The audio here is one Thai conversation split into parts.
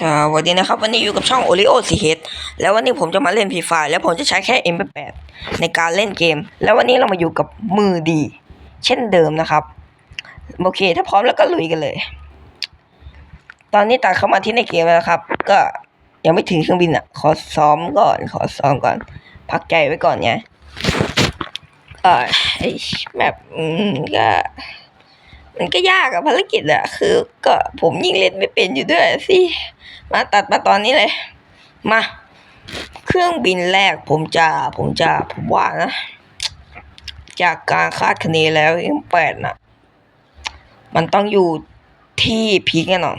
สวัสดีนะครับ วันนี้อยู่กับช่อง o อ e o สีเฮดแล้ววันนี้ผมจะมาเล่นพีไฟแล้วผมจะใช้แค่ M8 ในการเล่นเกม แล้ววันนี้เรามาอยู่กับมือดี เช่นเดิมนะครับ โอเค ถ้าพร้อมแล้วก็ลุยกันเลย ตอนนี้ตัดเข้ามาที่ในเกมแล้วครับ ก็ยังไม่ถึงเครื่องบินอะ ขอซ้อมก่อน ขอซ้อมก่อน พักใจไว้ก่อนไงเออไอแบบอืมก็มันก็ยากอะภารกิจอะคือก็ผมยิงเล่นไม่เป็นอยู่ด้วยสิ มาตัดมาตอนนี้เลย มา เครื่องบินแรกผมจะ ผมจะ ผมว่านะ จากการคาดคะเนแล้วยังแปดนะมันต้องอยู่ที่พีคแน่นอน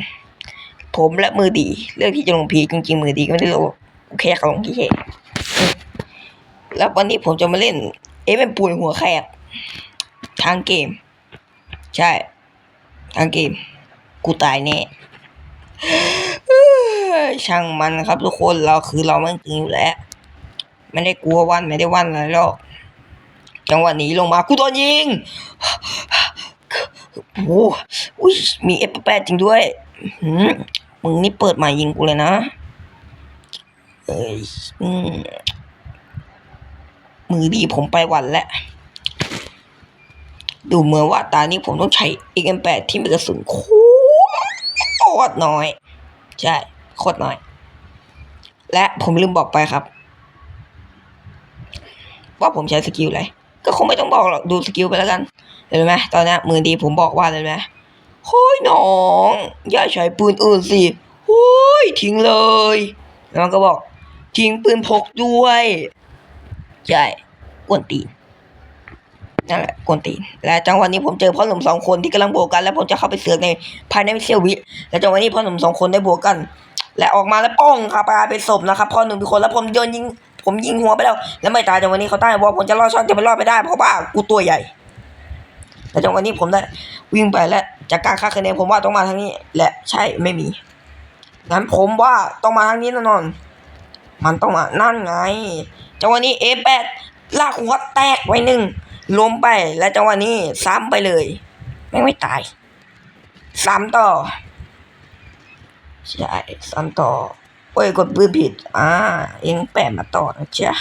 ผมและมือดีเลือกที่จะลงพีคจริง ๆ มือดีก็ไม่ได้ลงโอเคเขาลงที่เคแล้ววันนี้ผมจะมาเล่น เอ๊ะเป็นปูนหัวแขกทางเกม ใช่ ทางเกม กูตายแน่ อช่างมันครับทุกคนเราคือเราไม่จริงอยู่แล้วไม่ได้กลัววันไม่ได้วันอะไรหรอกจังหวะนี้ลงมากูโดนยิงโอ้โหอุ้ยมีเอฟแปดจริงด้วยมึงนี่เปิดใหม่ยิงกูเลยนะเอ้ยมือดีผมไปวันแล้วดูเหมือนว่าตานี้ผมต้องใช้ XM8 ที่มีกระสุนโคตรน้อย ใช่ โคตรน้อย และผมลืมบอกไปครับ ว่าผมใช้สกิลอะไรก็คงไม่ต้องบอกหรอกดูสกิลไปแล้วกันเห็นไหมตอนนี้มือดีผมบอกว่าเลยไหมเฮ้ยน้อง อย่าใช้ปืนอื่นสิเฮ้ยทิ้งเลยแล้วมันก็บอก ทิ้งปืนพกด้วยใช่กวนตีนนั่นแหละกวนตีน และจังหวะนี้ผมเจอพ่อหนุ่มสองคนที่กำลังบวกกัน แล้วผมจะเข้าไปเสือกในภายในเสี้ยววิ และจังหวะนี้พ่อหนุ่มสองคนได้บวกกัน และออกมาแล้วป้องครับกลายเป็นศพนะครับพอหนุ่มเป็นคนแล้วผมโยนยิง ผมยิงหัวไปแล้ว แล้วไม่ตายจังหวะนี้เขาตายบอกผมจะรอดช่องจะไม่รอดไม่ได้เพราะว่ากูตัวใหญ่และจังวะนี้ผมได้วิ่งไปและจากการคาดคะเนผมว่าต้องมาทางนี้ และใช่ไม่มีงั้นผมว่าต้องมาทางนี้แน่นอน มันต้องมานั่นไงจังวะนี้เอแปดลากหัวแตกไว้หนึ่งล้มไปและจังวะนี้ซ้ำไปเลยแม่ไม่ตายซ้ำต่อ ใช่ซ้ำต่อโอ้ยกดปืนผิด อ่าเองแปะมาต่อนะจ๊ะ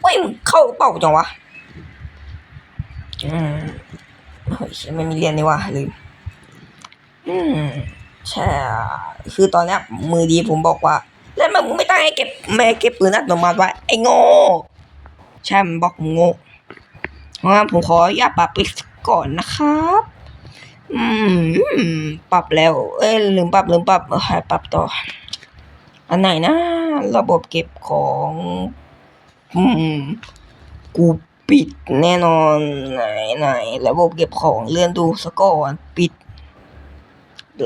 โอ้ยมึงเข้าเป้าจังวะอืมเฮ้ยไม่มีเรียนนี่วะลืมอืมใช่คือตอนนี้มือดีผมบอกว่า แล้วมึงไม่ตั้งให้เก็บแม่เก็บปืนอัตโนมัติไว้ไอ้โง่ใช่มันบอกมึงโง่เพราะงั้นผมขออนุญาตปรับไปก่อนนะครับ อืม ปรับแล้ว เอ้ยลืมปรับลืมปรับเออปรับต่อ อันไหนนะ ระบบเก็บของ อืม กูปิดแน่นอนไหนไหนระบบเก็บของเลื่อนดูสก่อนปิด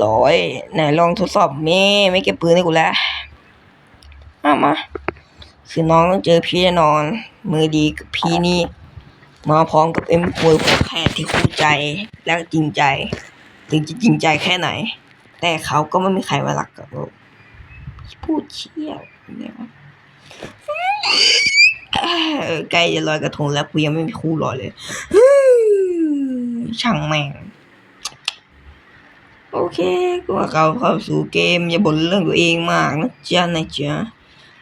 ร้อยไหนลองทดสอบเม่ไม่เก็บปืนให้กูแล้วเอามาคือน้องต้องเจอพี่แน่นอน มือดีพี่นี่ มาพร้อมกับเอ็มควยของแพทย์ที่คู่ใจและจริงใจ ถึงจะจริงใจแค่ไหน แต่เขาก็ไม่มีใครมารักกับเราพูดเชี่ยวเนี่ยใกล้จะลอยกระทงแล้วกูยังไม่มีคู่ลอยเลย ช่างแม่ง โอเคก็เข้าเข้าสู่เกม อย่าบ่นเรื่องตัวเองมากนะจ๊ะนะจ๊ะ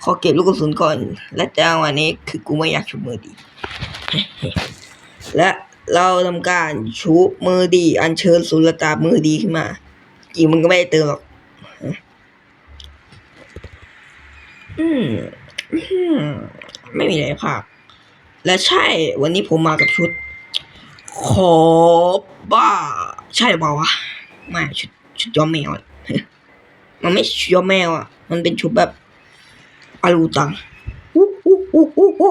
ขอเก็บลูกกระสุนก่อน และจังหวะนี้คือกูไม่อยากชุบมือดี และเราทำการชุบมือดี อัญเชิญสุลตามือดีขึ้นมาจริงมึงก็ไม่ได้เติมหรอกอืมอืมไม่มีอะไรภาคและใช่วันนี้ผมมากับชุด ขอบ้า ใช่เปล่าวะไม่ชุดชุดย้อมแมวมันไม่ชุดย้อมแมวอะ มันเป็นชุดแบบอารูตังอู้อู้อู้อู้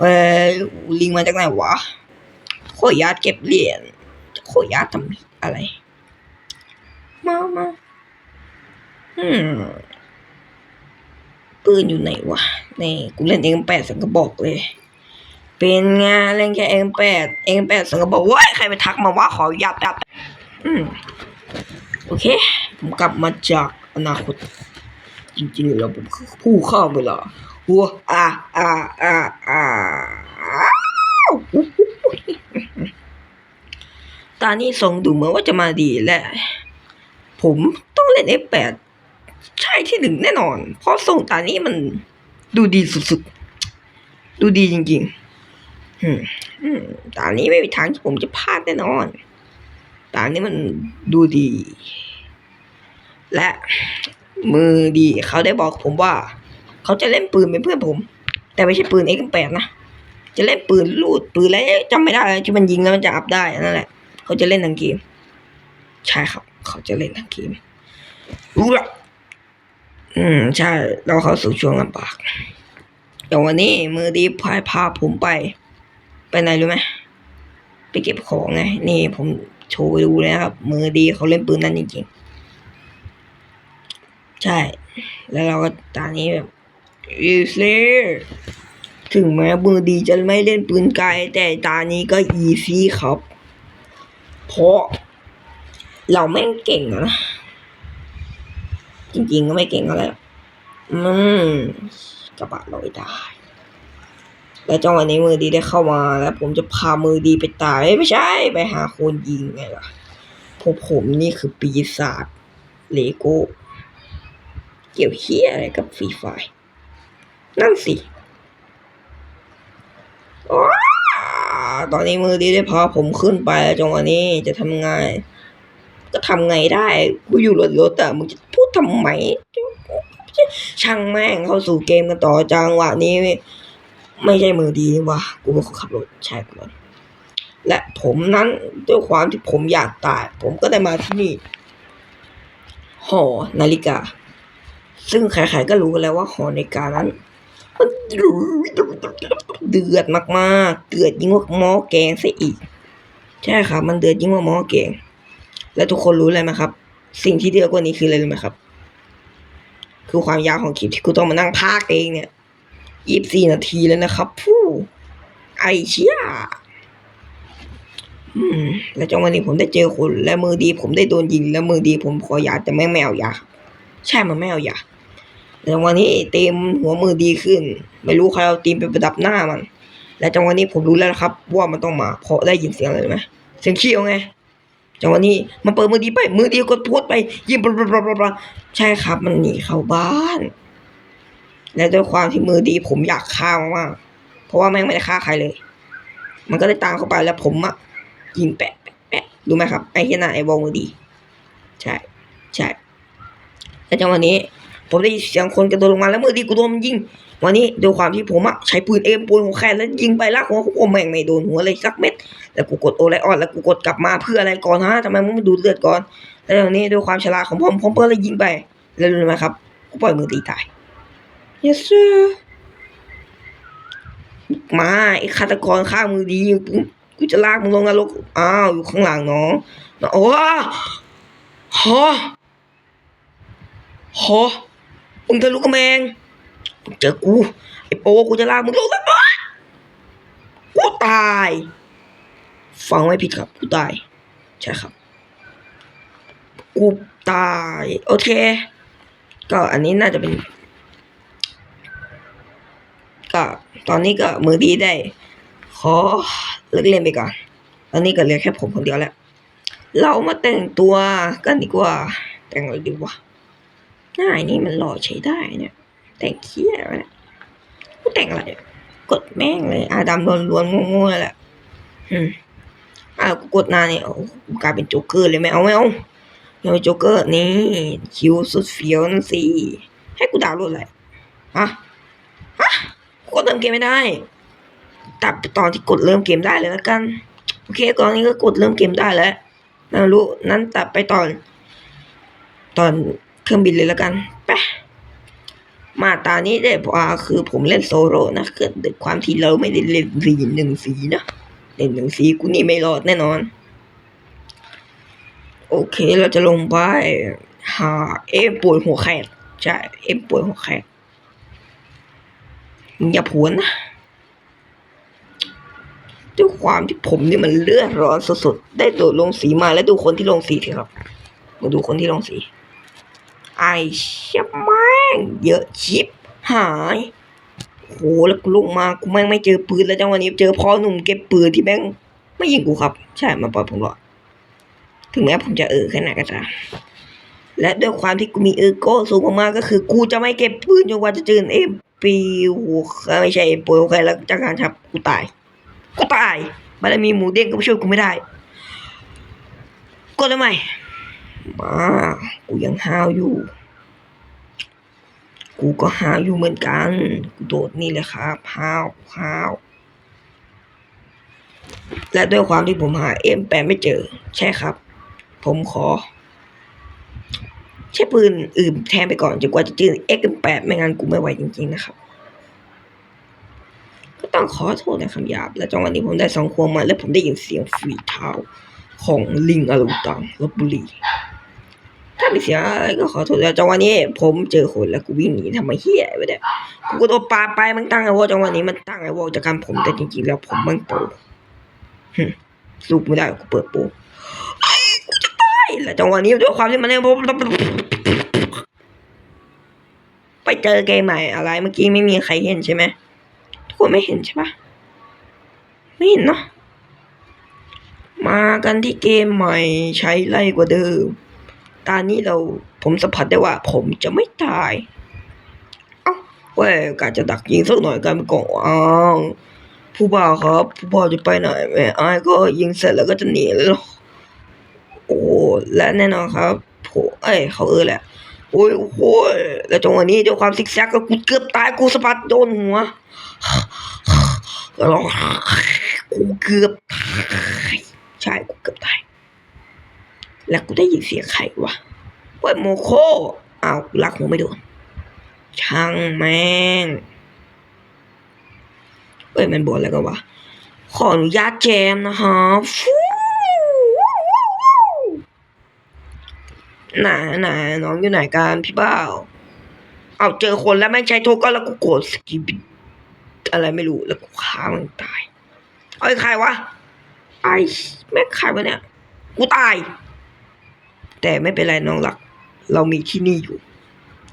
อู้อะอะเอ้ยลิงมาจากไหนวะขออนุญาตเก็บเหรียญขออนุญาตทำอะไร มามาอืมปืนอยู่ไหนวะในกูเล่นเองแปดสังกระบอกเลย เป็นไงเล่นแค่เองแปดเองแปดสังกระบอกว้ายใครไปทักมาว่าขอยับยับอืมโอเค ผมกลับมาจากอนาคต จริงๆแล้วผมผู้ข้าเวลา หัวอ่าอ่าอ่าอ่าตานี้ทรงดูเหมือนว่าจะมาดีและ ผมต้องเล่น F8 ใช่ที่หนึ่งแน่นอน เพราะส่งตานี้มันดูดีสุดๆ ดูดีจริงๆอืมอืมตานี้ไม่มีทางที่ผมจะพลาดแน่นอน ตานี้มันดูดี และมือดีเขาได้บอกผมว่า เขาจะเล่นปืนเป็นเพื่อนผม แต่ไม่ใช่ปืน X8 นะ จะเล่นปืนลูดปืนอะไรจำไม่ได้ที่มันยิงแล้วมันจะอัพได้นั่นแหละ เขาจะเล่นทั้งเกม ใช่ครับ เขาจะเล่นทั้งเกมรู้ละอืมใช่ เราเข้าสู่ช่วงลำบาก แต่วันนี้มือดีพายพาผมไป ไปไหนรู้ไหมไปเก็บของไง นี่ผมโชว์ดูเลยนะครับ มือดีเขาเล่นปืนนั้นจริงๆ ใช่ แล้วเราก็ตอนนี้แบบ อีซี่ถึงแม้มือดีจะไม่เล่นปืนไกลแต่ตานี้ก็อีซี่ครับ เพราะ เราแม่งเก่งนะ จริงๆก็ไม่เก่งอะไรอืมกระบะลอยได้แล้วจังหวะนี้มือดีได้เข้ามาแล้ว ผมจะพามือดีไปตายไม่ใช่ไปหาคนยิงไงล่ะพวกผมนี่คือปีศาจเลโก้ เกี่ยวเฮียอะไรกับฟรีไฟ นั่นสิว้าตอนนี้มือดีได้พาผมขึ้นไปแล้วจังหวะนี้จะทำไง ก็ทำไงได้ กูอยู่รถรถแต่มึงจะพูดทำไม ช่างแม่งเข้าสู่เกมกันต่อจังหวะนี้ ไม่ใช่มือดีนี่ะกูเป็นคนขับรถใช่ครับและผมนั้นด้วยความที่ผมอยากตาย ผมก็ได้มาที่นี่ หอนาฬิกา ซึ่งใครๆก็รู้แล้วว่าหอนาฬิกานั้น เดือดมากๆ เดือดยิ่งกว่าหม้อแกงซะอีก ใช่ครับ มันเดือดยิ่งกว่าหม้อแกง และทุกคนรู้เลยไหมครับ สิ่งที่เดือดกว่านี้คืออะไรรู้ไหมครับ คือความยาวของคลิปที่กูต้องมานั่งพากเองเนี่ยยี่สิบสี่นาทีแล้วนะครับ ผู้ไอเชี่ยและจังหวะนี้ผมได้เจอคนและมือดีผมได้โดนยิงและมือดีผมขอยาแต่ไม่งไม่เอายาใช่มันไม่เอายา จังหวะนี้เต็มหัวมือดีขึ้น ไม่รู้ใครเอาตีมไปประดับหน้ามัน และจังหวะนี้ผมรู้แล้วครับ ว่ามันต้องมาเพราะได้ยินเสียงอะไรไหมเสียงเขี้ยวไงจังหวะนี้มันเปิดมือดีไป มือดีก็พูดไปยิงบลาบลาบลาใช่ครับมันหนีเข้าบ้าน และด้วยความที่มือดีผมอยากฆ่ามากเพราะว่าแม่งไม่ได้ฆ่าใครเลย มันก็ได้ตามเข้าไปแล้วผมอะยิงแปะแปะแปะรู้ไหมครับไอ้เฮียนาไอ้วอลมือดี ใช่ใช่และจังหวะนี้ ผมได้ยินเสียงคนกระโดดลงมาแล้วมือดีกูโดนมันยิง วันนี้ด้วยความที่ผมอะใช้ปืนเอ็มปืนหัวแคนแล้วยิงไปลากหัวของผมแม่งไม่โดนหัวเลยสักเม็ดแล้วกูกดโอไลออนแล้วกูกดกลับมาเพื่ออะไรก่อนฮะทำไมมึงไม่ดูเลือดก่อน แล้วอย่างนี้ด้วยความฉลาดของผมผมก็เลยยิงไปแล้วรู้ไหมครับกูปล่อยมือตีตาย yes sir มาไอ้ฆาตกรฆ่ามือดีกูกูจะลากมึงลงนรกอ้าวอยู่ข้างหลังน้องโอ้ฮะฮะ มึงทะลุกระแมงเจอกูไอ้โปกูจะลากมึงลงนรกกูตาย ฟังไม่ผิดครับ กูตาย ใช่ครับ กูตาย โอเค ก็อันนี้น่าจะเป็น ก็ตอนนี้ก็มือดีได้ ขอเลิกเล่นไปก่อน ตอนนี้ก็เหลือแค่ผมคนเดียวแล้ว เรามาแต่งตัวกันดีกว่า แต่งอะไรดีวะ หน้าอ้นี่มันหล่อใช้ได้เนี่ย แต่งเขี้ยวเนี่ยกูแต่งอะไรกดแม่งเลยอาดำล้วนๆโง่ๆแหละอืมอะกูกดหน้าเนี่ยโอ้กลายเป็นโจ๊กเกอร์เลยไม่เอาไม่เอาไม่เอาโจ๊กเกอร์นี่คิวสุดเฟี้ยวนั่นสิให้กูดาวน์โหลดอะไรฮะฮะกูกดเริ่มเกมไม่ได้ตัดไปตอนที่กดเริ่มเกมได้เลยแล้วกันโอเคตอนนี้ก็กดเริ่มเกมได้แล้วไม่รู้นั้นตัดไปตอน ตอน เครื่องบินเลยแล้วกันไปมาตานี้ได้พราะว่าคือผมเล่นโซโลนะเกิดด้วยความที่เราไม่ได้เล่นสีหนึ่งสีนะเล่นหนึ่งสีกูนี่ไม่รอดแน่นอน โอเคเราจะลงไปหาเอ็มป่วยหัวแขกใช่เอ็มป่วยหัวแขกมึงอย่าผวนนะด้วยความที่ผมนี่มันเลือดร้อนสุดๆได้โดดลงสีมาแล้วดูคนที่ลงสีสิครับ มาดูคนที่ลงสี ไอเชี่ยแม่งเยอะชิบหายโหแล้วกูลงมากูแม่งไม่เจอปืนแล้วจังวะนี้เจอพ่อหนุ่มเก็บปืนที่แม่งไม่ยิงกูครับ ใช่มาปล่อยผมหรอกถึงแม้ผมจะเออแค่ไหนก็ตามและด้วยความที่กูมีเออโก้สูงมากๆก็คือ กูจะไม่เก็บปืนจนกว่าจะเจอเอ็มปีไม่ใช่เอ็มโปรใคแล้วจากการทับกูตายกูตายบารมีหมูเด้งก็ช่วยกูไม่ได้กดทำไม มากูยังห้าวอยู่ กูก็ห้าวอยู่เหมือนกัน กูโดดนี่เลยครับห้าวห้าวและด้วยความที่ผมหาเอ็มแปไม่เจอ ใช่ครับ ผมขอ ใช้ปืนอื่นแทนไปก่อนจนกว่าจะเจอเอ็กแปดไม่งั้นกูไม่ไหวจริงๆนะครับ ก็ต้องขอโทษในคำหยาบ และจังหวะนี้ผมได้สองควงมา และผมได้ยินเสียงฝีเท้าของลิงอลุตังลบบุรี ถ้ามีเสียงอะไรก็ขอโทษแล้วจังหวะนี้ผมเจอคนแล้วกูวิ่งหนีทำไมเฮียไปเนี่ยกูก็โดนปาไปมันตั้งไอ้วอจังหวะนี้มันตั้งไอ้วอจากการผมแต่จริงๆแล้วผมมันโปรหึสู้ไม่ได้กูเปิดโปรไอ้กูจะตายแล้วจังหวะนี้ด้วยความที่มันเนี่ยผมไปเจอเกมใหม่อะไร เมื่อกี้ไม่มีใครเห็นใช่ไหมทุกคนไม่เห็นใช่ปะไม่เห็นเนาะมากันที่เกมใหม่ใช้ไล่กว่าเดิม ตอนนี้เราผมสัมผัสได้ว่า ผมจะไม่ตาย เอ้าเว้ยกาจะดักยิงสักหน่อยกันไปก่อนอ้าวผู้บ่าวครับผู้บ่าวจะไปไหนแม่ไอ้ายก็ยิงเสร็จแล้วก็จะหนีแล้ว โอ้และแน่นอนครับผมเอ้ยเขาเออแหละโอ้ยโอ้โหแล้วจังหวะนี้ด้วยความซิกแซกก็กูเกือบตายกูสะบัดโดนหัวแล้วกูเกือบตายใช่กูเกือบตาย แล้วกูได้ยินเสียงใครวะเว้ยโมโคเอาวกูลักหัวไม่โดนช่างแม่งเอ้ยมันบอกอะไรกันวะขออนุญาตแจมนะฮะฟูไหนไหนน้องอยู่ไหนกันพี่บ้าวเอาเจอคนแล้วแม่ใช้โทก็แล้วกูโกรธสกิบิอะไรไม่รู้แล้วกูฆ่ามันตาย เอ้ยใครวะไอ้แม่ใครวะเนี่ย กูตาย แต่ไม่เป็นไรน้องหลัก เรามีที่นี่อยู่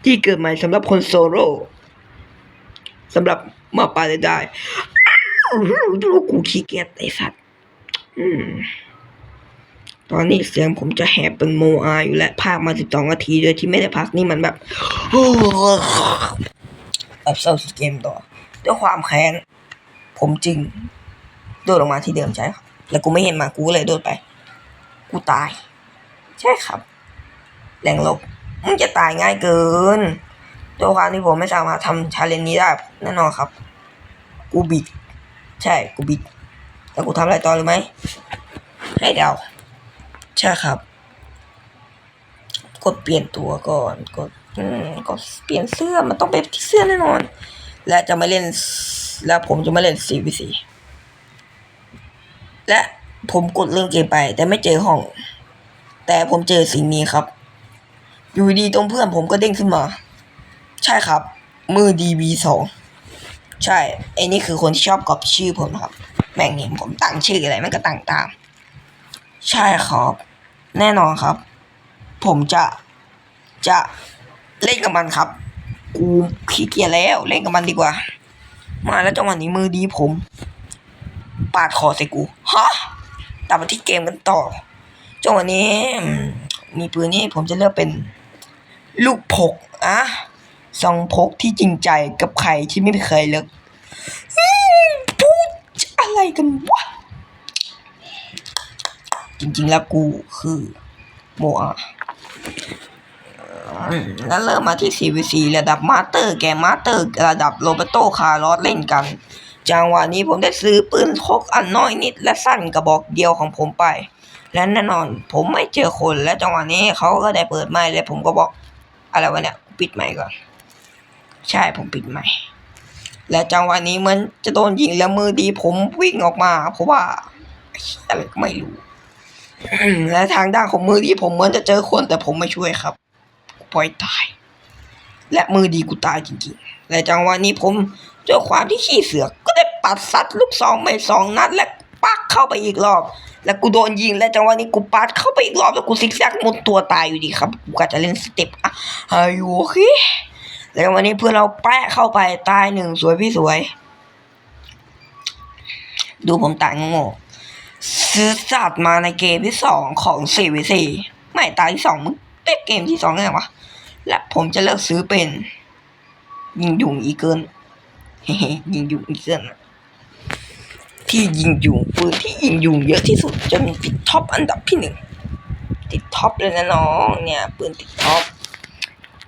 ที่เกิดใหม่สำหรับคนโซโล่สำหรับมาปาได้ได้ลูกกูขี้เกียจไอ้สัตว์ตอนนี้เสียงผมจะแหบเป็นโมอาอยู่แล้วภาคมาสิบสองนาทีโดยที่ไม่ได้พักนี่มันแบบแบบเศร้าสเกมต่อ ด้วยความแค้น ผมจึง โดดลงมาที่เดิมใช่แล้วกูไม่เห็นมากูเลยโดดไป กูตาย ใช่ครับ แรงลบมึงจะตายง่ายเกินด้วความที่ผมไม่สามารถทำชาเลนจ์นี้ได้แน่นอนครับ กูบิด ใช่กูบิดแล้วกูทำอะไรต่อรู้ไหมให้เดาใช่ครับ กดเปลี่ยนตัวก่อนกดอืมกดเปลี่ยนเสื้อมันต้องเป็นที่เสื้อแน่นอน และจะไมาเล่น แล้วผมจะไมาเล่น CVC และผมกดเรื่องเกมไป แต่ไม่เจอห้อง แต่ผมเจอสิ่งนี้ครับ อยู่ดีตรงเพื่อนผมก็เด้งขึ้นมา ใช่ครับ มือ DB สองใช่ไอ้นี่คือคนที่ชอบกอบชื่อผมครับ แม่งเห็นผมตั้งชื่ออะไรมันก็ตั้งตาม ใช่ครับ แน่นอนครับ ผมจะจะเล่นกับมันครับ กูขี้เกียจแล้วเล่นกับมันดีกว่า มาแล้วจังหวะนี้มือดีผม ปาดคอใส่กู ฮะ ตามมาที่เกมกันต่อ จังหวะนี้ มีปืนนี้ผมจะเลือกเป็นลูกพกอะซองพกที่จริงใจกับใครที่ไม่เคยเลิกอืมพูดอะไรกันวะ จริง ๆ แล้วกูคือโมอาแล้วเริ่มมาที่ CVC ระดับมาสเตอร์แกมมาสเตอร์ระดับโรเบโตคาร์ลอสเล่นกัน จังหวะนี้ผมได้ซื้อปืนพกอันน้อยนิดและสั้นกระบอกเดียวของผมไป และแน่นอนผมไม่เจอคนและจังหวะนี้เขาก็ได้เปิดไมค์และผมก็บอกอะไรวะเนี่ยปิดไมค์ก่อน ใช่ผมปิดไมค์และจังหวะนี้เหมือนจะโดนยิงแล้วมือดีผมวิ่งออกมา เพราะว่าอะไรก็ไม่รู้และทางด้านของมือดีผมเหมือนจะเจอคนแต่ผมไม่ช่วยครับปล่อยตาย และมือดีกูตายจริงๆและจังหวะนี้ผมด้วยความที่ขี้เสือกก็ได้ปัดซัดลูกซองไปสองนัดและปักเข้าไปอีกรอบ แล้วกูโดนยิงและจังหวะนี้กูปัดเข้าไปอีกรอบแล้วกูซิกแซกหมดตัวตายอยู่ดีครับกูก็จะเล่นสเต็ปอะอายุโอเคแล้ววันนี้เพื่อนเราแปะเข้าไปตายหนึ่งสวยพี่สวย ดูผมตายงงซื้อสัตว์มาในเกมที่สองของ 4v4 ไม่ตายที่สองมึงได้ล่นเกมที่สองไงวะและผมจะเลิกซื้อเป็น ยิงยุงอีเกิลเฮ้ยิงยุงอีเกิล ที่ยิงยุงปืนที่ยิงยุงเยอะที่สุดจะมีติดท็อปอันดับที่หนึ่งติดท็อปเลยนะน้องเนี่ยปืนติดท็อป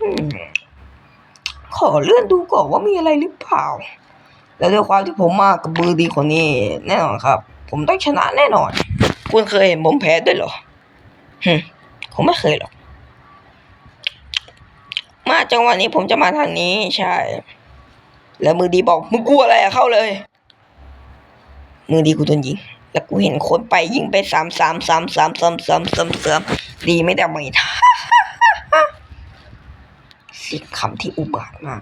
อขอเลื่อนดูก่อนว่ามีอะไรหรือเปล่า แล้วด้วยความที่ผมมากับมือดีคนนี้ แน่นอนครับ ผมต้องชนะแน่นอน คุณเคยเห็นผมแพ้ด้วยเหรอฮึผมไม่เคยหรอก มาจังหวะนี้ผมจะมาทางนี้ใช่ แล้วมือดีบอกมึงกลัวอะไรอะเข้าเลย มือดีกูโดนยิง แล้วกูเห็นคนไปยิงไปสามสามสามสามสามสามสามสามดีไม่ได้ไม่ท่าสิ่งคำที่อุบาทมาก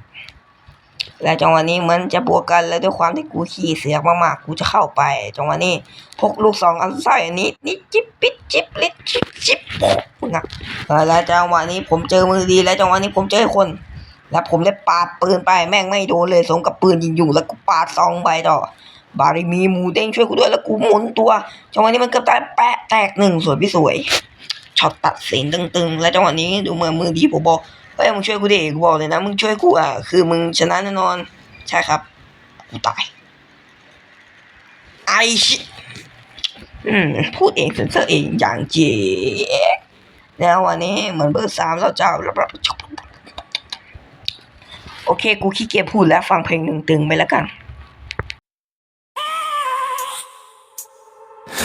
และจังหวะนี้เหมันจะบวกกันแล้วด้วยความที่กูขี่เสือกมากๆ กูจะเข้าไปจังหวะนี้พกลูกสองอันไส้อันนี้นี่จิบปิดจิบลิดจิบจิบโป๊กมึงอะแล้วจังหวะนี้ผมเจอมือดีแล้วจังหวะนี้ผมเจอคน แล้วผมได้ปาดปืนไปแม่งไม่โดนเลยสมกับปืนยิงอยู่แล้วกูปาดซองไปต่อ บาริมีหมูเด้งช่วยกูด้วยแล้วกูหมุนตัวจังหวะนี้มันเกือบตายแปะแตกหนึ่งสวยพี่สวยช็อตตัดสินตึงๆ แล้วจังหวะนี้ดูเหมือนมือดีผมบอกเฮ้ยมึงช่วยกูดิกูบอกเลยนะมึงช่วยกูอะคือมึงชนะแน่นอนใช่ครับกูตายไอชิอืมพูดเองเซนเซอร์เองอย่างเจ๋แล้ววันนี้เหมือนเบอร์สามแล้วเจ้าแล้วโอเค กูขี้เกียจพูดแล้วฟังเพลงหนึ่งตึงไปแล้วกัน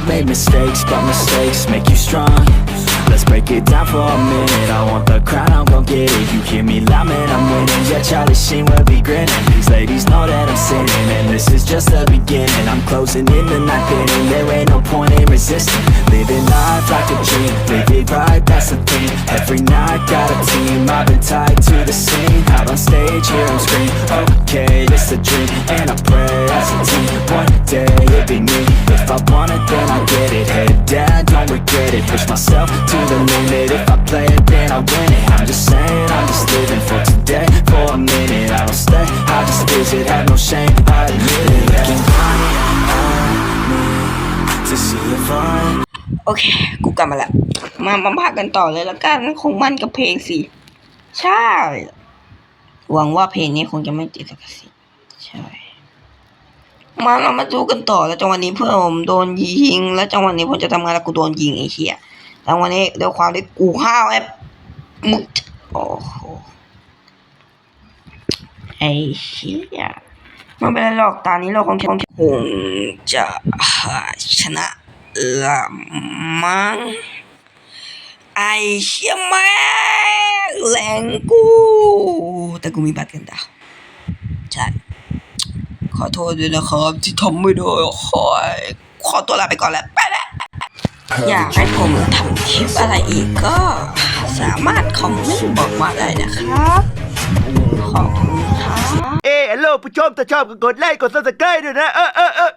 I've made mistakes, but mistakes make you strong. Let's break it down for a minute. I want the crown, I'm gon' get it. You hear me loud, man, I'm winning. Yeah, Charlie Sheen will be grinning. These ladies know that I'm sinning And this is just the beginning. I'm closing in the ninth inning There ain't no point in resisting. Living life like a dream Live it right, that's the thing. Every night, got a team I've been tied to the scene. Out on stage, hear 'em scream Okay, it's a dream. And I pray as a team One day, it'll be me. If I want it, then I get it Head down, don't regret it Push myself to the limit If I play it, then I win it I'm just saying, I'm just living for today For a minute, I don't stay I just visit, have no shame I admit it Looking right at me To see if I โอเค กูกลับมาแล้วมามาพากันต่อเลยละกัน คงมั่นกับเพลงสิ ใช่ หวังว่าเพลงนี้คงจะไม่ติดลิขสิใช่ มาเรามาดูกันต่อแล้วจังหวะนี้เพื่อนผมโดนยิง แล้วจังหวะนี้ผมจะทำงานแล้วกูโดนยิงไอ้เหี้ยจังหวะนี้ด้วยความที่กูห้าวแอบมึกโอ้โหไอ้เหี้ยมันเป็นไรหรอกตอนนี้เราคงคงคงจะชนะละมั้งไอ้เชี่ยแม่แรงกู แต่กูมีบัตรกันดาวใช่ ขอโทษด้วยนะครับ ที่ทำไม่ได้ขอขอตัวลาไปก่อนแล้วไปแล้วอยากให้ผมทำคลิปอะไรอีกก็สามารถคอมเมนต์บอกมาได้นะครับขอบคุณครับเออฮัลโหลผู้ชมถ้าชอบก็กดไลค์กดซับสไครต์ด้วยนะเออเออเออ